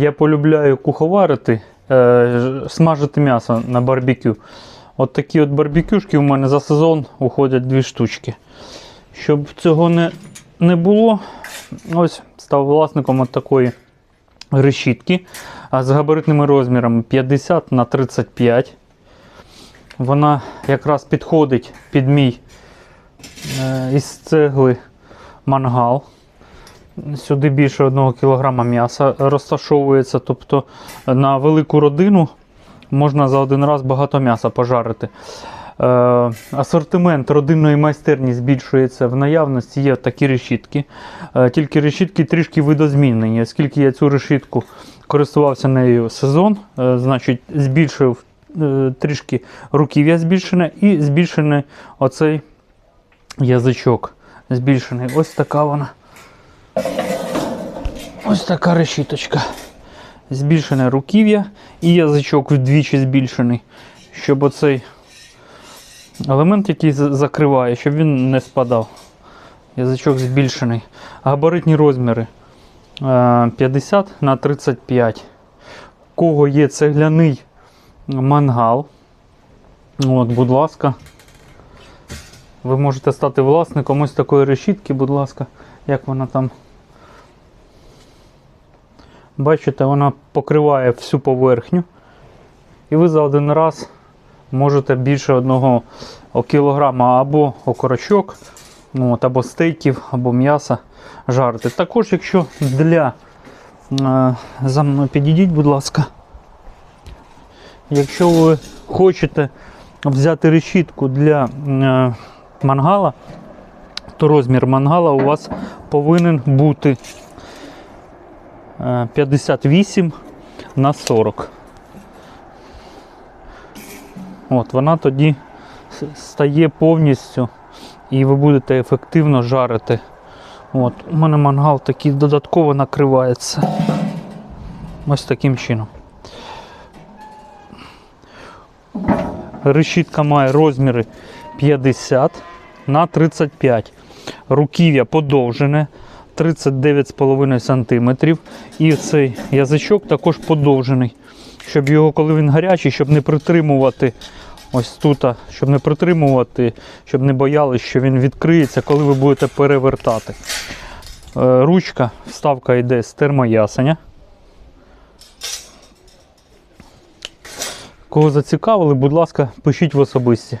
Я полюбляю куховарити, е, смажити м'ясо на барбекю. От такі от барбекюшки у мене за сезон уходять дві штучки. Щоб цього не, не було, ось став власником от такої решітки з габаритними розмірами 50 на 35. Вона якраз підходить під мій е, із цегли мангал. Сюди більше 1 кг м'яса розташовується. Тобто на велику родину можна за один раз багато м'яса пожарити. Е, асортимент родинної майстерні збільшується в наявності. Є такі решітки. Е, тільки решітки трішки видозмінені. Оскільки я цю решітку користувався нею сезон, е, значить збільшив трішки руків'я збільшене і збільшений оцей язичок. Збільшений. Ось така вона. Ось така решіточка. Збільшене руків'я і язичок вдвічі збільшений, щоб оцей елемент, який закриває, щоб він не спадав. Язичок збільшений. Габаритні розміри е, 50 на 35. У кого є цегляний мангал, от, будь ласка, ви можете стати власником ось такої решітки, будь ласка, як вона там. Бачите, вона покриває всю поверхню. І ви за один раз можете більше одного кілограма або окорочок, ну, от, або стейків, або м'яса жарити. Також, якщо для е, за мною підійдіть, будь ласка. Якщо ви хочете взяти решітку для е, мангала, то розмір мангала у вас повинен бути 58 на 40. От, вона тоді стає повністю і ви будете ефективно жарити. От, у мене мангал такий додатково накривається. Ось таким чином. Решітка має розміри 50 на 35. Руків'я подовжене 39,5 см. І цей язичок також подовжений. Щоб його, коли він гарячий, щоб не притримувати ось тут, щоб не притримувати, щоб не боялись, що він відкриється, коли ви будете перевертати. Е, Ручка, вставка йде з термоясеня. Кого зацікавили, будь ласка, пишіть в особисті.